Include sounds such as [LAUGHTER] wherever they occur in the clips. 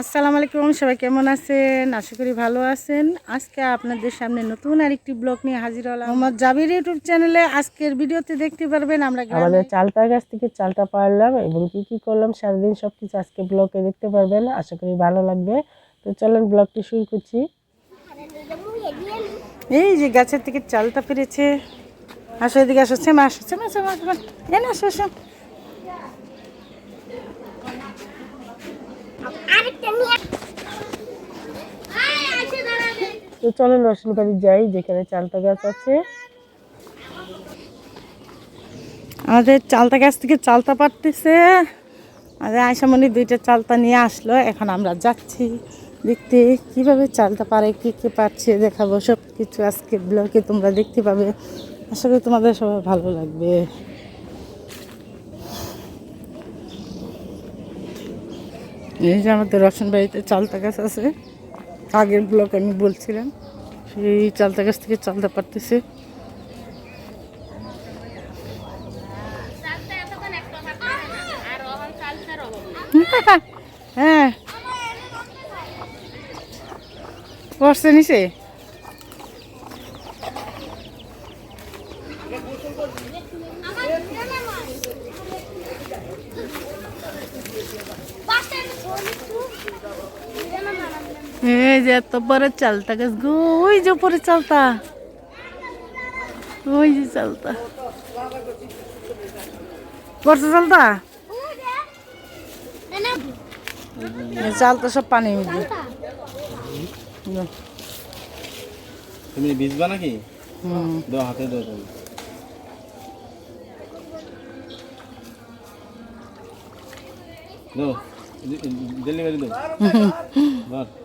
আসসালামু আলাইকুম সবাই কেমন আছেন? আশা করি ভালো আছেন। আজকে আপনাদের সামনে নতুন আরেকটি ব্লগ নিয়ে হাজির হলাম। আমার জাবির ইউটিউব চ্যানেলে আজকের ভিডিওতে দেখতে পারবেন আমরা আমাদের চালটা গাছ থেকে চালটা পারলাম এবং কি কি করলাম সারাদিন সব কিছু আজকে ব্লগে দেখতে পারবেন। আশা করি ভালো লাগবে। তো চলেন ব্লগটি শুরু করছি। এই যে গাছের থেকে চালটা পেরেছে। আসো এদিকে আসো সেমা আসো সেমা সেমা এনে আসো আসো। তো চলেন রসুন বাড়ি যাই, যেখানে চালটা গাছ আছে। আমাদের চালতা গাছ থেকে চালতা পারতেছে আমাদের আয়সামণি দুইটা চালতা নিয়ে আসলো, এখন আমরা যাচ্ছি। দেখতে কীভাবে চালতা পারে কি কি পারছে দেখাবো। সব কিছু আজকে ব্লগে তোমরা দেখতে পাবে। আশা করি তোমাদের সবাই ভালো লাগবে। এই যে আমাদের রসন বাড়িতে চালতা গাছ আছে। আগের ব্লক আমি বলছিলাম সেই চালতা গাছ থেকে চালতা পারতেছে হ্যাঁ। পড়ছে নিচে? এই যে এত বড় চালতা গাছ গো ওই যে উপরে চালতা। ওই যে চালতা। বর্ষা চালতা? চালতা সব পানি মিলবে তুমি ভিজবা নাকি? হুম। দাও হাতে দাও তুমি। দাও ডেলিভারি দাও [LAUGHS] ধর ধর। ল আমি রান্না করব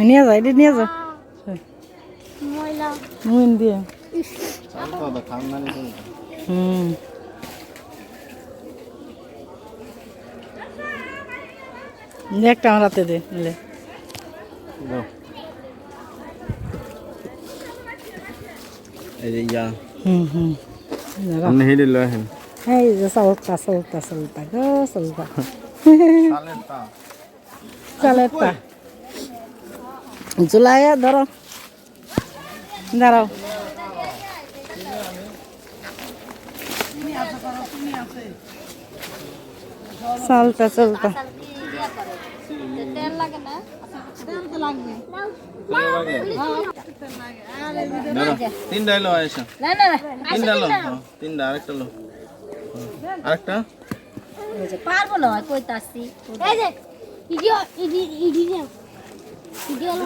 নিয়ে যা এটা নিয়ে যা নুন দিয়ে চাল তো দাও খান না নিতে হুম দে একটা আমার হাতে দে নিলে দাও এই যে ইয়া হুম হুম দাঁড়া। আপনি হেঁটে লো এখন এই যে চলতা চলতা চলতা গো চলতা চালের তা চলে তা জুলাই ধরো। দাঁড়াও চলতা চলতা তিনটা এলো আয়েশা। তিনটা লো তিনটা আরেকটা লো আরেকটা। পারব না কইতাছি। এই যে ইডিও ইডি ইডি ইডি হলো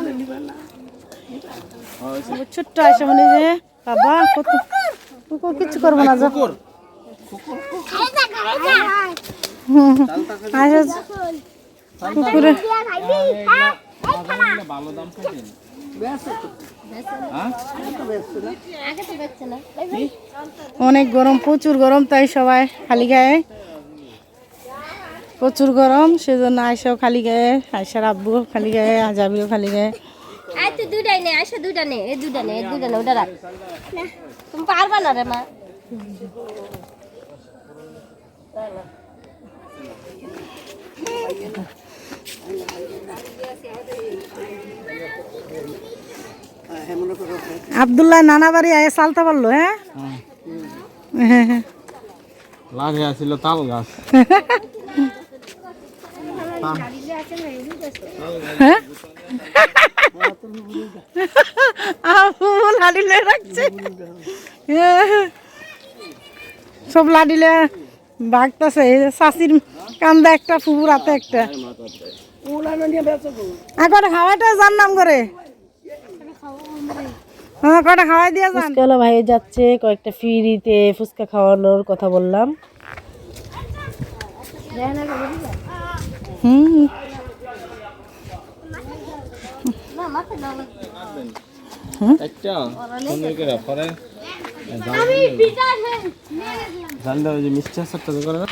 হ্যাঁ, হয়েছে। ছোট্ট আসে মানে যে বাবা কত কুকুর কিছু করব না যা। কুকুর। কুকুরে। ভালো দাম পাইছেন হ্যাঁ? অনেক গরম, প্রচুর গরম, তাই সবাই খালি গায়ে। প্রচুর গরম, সেজন্য আয়সাও খালি গায়ে আয়সার আব্বু খালি গায়ে, আজাবিও খালি গায়ে। তুমি পারবা না রে মা। আবদুল্লাহ নানা বাড়ি আয় চালতে পারল হ্যাঁ? লাগে আছিল তাল গাছ। হ্যাঁ? রাখছে। সব লাডিলে ভাগতেছে শাশির কান্দা একটা ফুপুর হাতে একটা। খাওয়াটা যার নাম করে। হ্যাঁ কটা খাওয়াই দিয়ে যান? ফুচকাওয়ালা ভাই যাচ্ছে কয়েকটা ফ্রিতে ফুচকা খাওয়ানোর কথা বললাম। হুম। না মাথা দাও একটা সুন্দর করে পরে আমি পিটা জানলে ওই যে মিষ্টি আচারটা করে না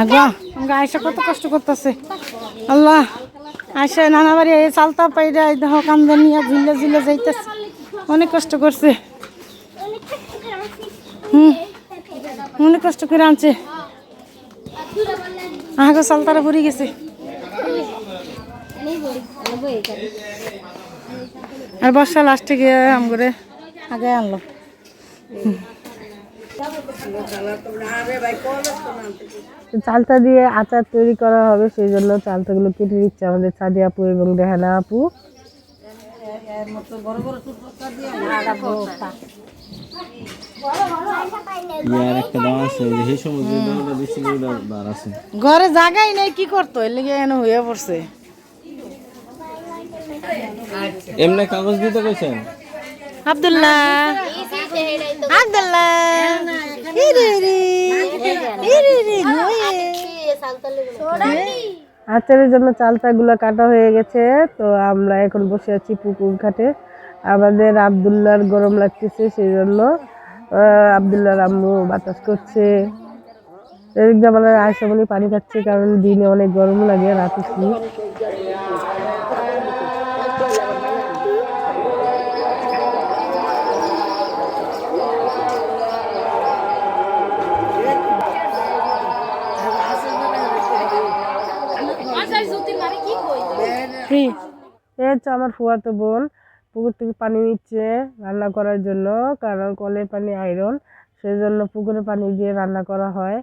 আগা আমাকে কত কষ্ট করতেছে। আল্লাহ। আসে নানা বাড়ি এই চালতা পাইরা এই দেখো কান্দে ঝুলে ঝুলে যাইতেছে। অনেক কষ্ট করছে। হুম, অনেক কষ্ট করে আনছে। আগে চালতারা ভরে গেছে। আর বর্ষা লাস্টে গিয়ে আম করে আগে আনলো তো চালটা দিয়ে আচার তৈরি করা হবে সেই জন্য চালটাগুলো কেটে দিচ্ছে আমাদের সাদি আপু এবং রেহানা আপু। ঘরে জায়গাই নেই কি করতো? এর লেগে এনে হয়ে পড়ছে। এমনি কাগজ দিতে কইছেন? আব্দুল্লাহ। আচারের জন্য চালতাগুলো কাটা হয়ে গেছে, তো আমরা এখন বসে আছি পুকুর ঘাটে। আমাদের আবদুল্লার গরম লাগতেছে সেই জন্য আবদুল্লার আম্মু বাতাস করছে। এদিক দিয়ে আমাদের আয়সামণি পানি খাচ্ছে, কারণ দিনে অনেক গরম লাগে রাতে হচ্ছে আমার ফুয়াতো বোন। পুকুর থেকে পানি নিচ্ছে রান্না করার জন্য কারণ কলের পানি আয়রন সেই জন্য পুকুরের পানি দিয়ে রান্না করা হয়।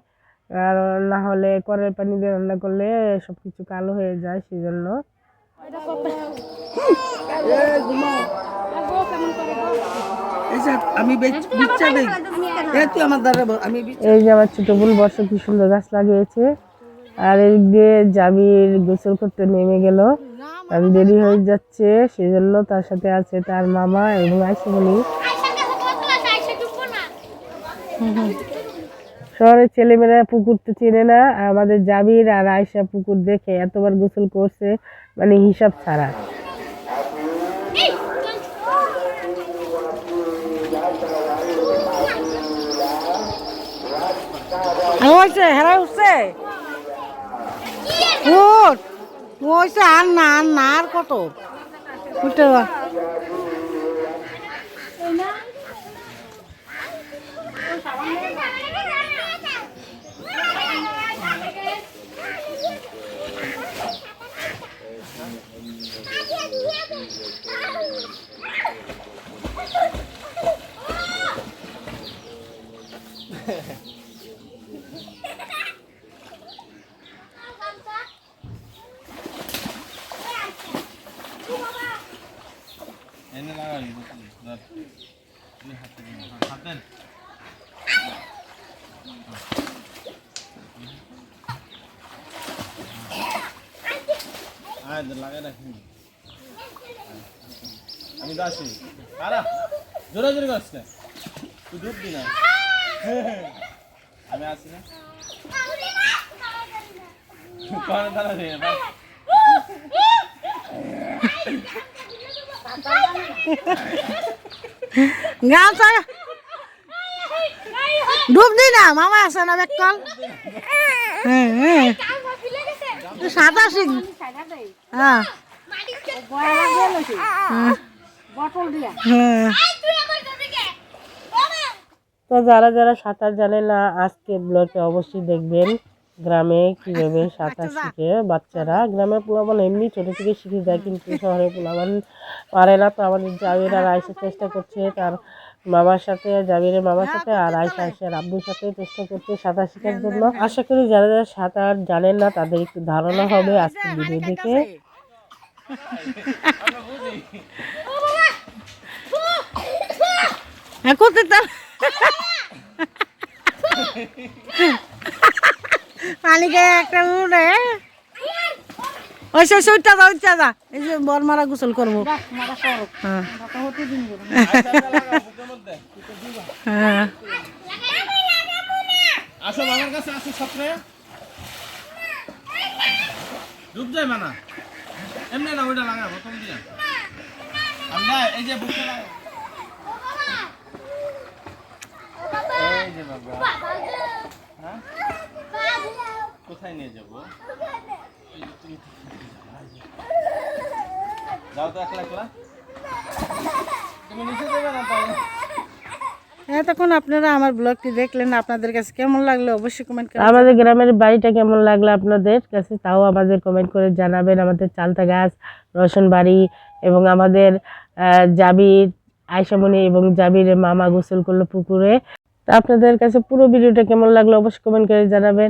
আর না হলে কলের পানি দিয়ে রান্না করলে সব কিছু কালো হয়ে যায় সেই জন্য এই যে আমার ছোট বোন বর্ষ কি সুন্দর গাছ লাগিয়েছে। আর এদিক জাবির গোসল করতে নেমে গেল। আমি দেরি হয়ে যাচ্ছে সেই জন্য তার সাথে আছে তার মামা এবং আইসিমণি শহরের ছেলেমেয়েরা পুকুর তো চেনে না, আমাদের জাবির আর আয়সা পুকুর দেখে এতবার গোসল করছে মানে হিসাব ছাড়া। হয়েছে হেরা উঠছে উঠ ওইসে আর না আর না আর কত যা। এনে লাগাবি ধর এই হাতে দিন হাত দেন আয় লাগাই রাখি। আমি তো আসি। কারা জোরে জোরে না তুই ঢুকবি না। আমি আসি না। কারণ ডুব দি না মামা আছে না বেক কল? হ্যাঁ হ্যাঁ। হ্যাঁ। হ্যাঁ। তো যারা যারা সাঁতার জানে না আজকে ব্লগে অবশ্যই দেখবেন গ্রামে কীভাবে সাঁতার শিখে বাচ্চারা। গ্রামে পোলাবান এমনি ছোট থেকে শিখে যায় কিন্তু শহরে পোলাবান পারে না। তো আমাদের আর আয়সা চেষ্টা করছে তার মামার সাথে জাবিরের মামার সাথে আর আয়সা আয়সার আব্বুর সাথে চেষ্টা করছে সাঁতার শেখার জন্য। আশা করি যারা যারা সাঁতার জানেন না তাদের একটু ধারণা হবে আজকে ভিডিও দেখে। করতে একটা উড়ে ওই সে সুইটা যা যা। এই যে বরমারা গোসল করব। হ্যাঁ। হ্যাঁ। আসো কাছে আসো সপরে ডুব যায় মানা। এমনি না ওইটা লাগা প্রথম দিয়া। আমরা এই যে বুকে লাগা এই যে বাবা। হ্যাঁ? কোথায় নিয়ে যাব? যাও তো একলা একলা। তুমি নিচে দেবে না তাই এতক্ষণ আপনারা আমার ব্লগটি দেখলেন আপনাদের কাছে কেমন লাগল অবশ্যই কমেন্ট করে আমাদের গ্রামের বাড়িটা কেমন লাগল আপনাদের কাছে তাও আমাদের কমেন্ট করে জানাবেন। আমাদের চালতা গাছ রসুন বাড়ি এবং আমাদের জাবির আয়সামণি এবং জাবিরের মামা গোসল করল পুকুরে। তা আপনাদের কাছে পুরো ভিডিওটা কেমন লাগল অবশ্যই কমেন্ট করে জানাবেন।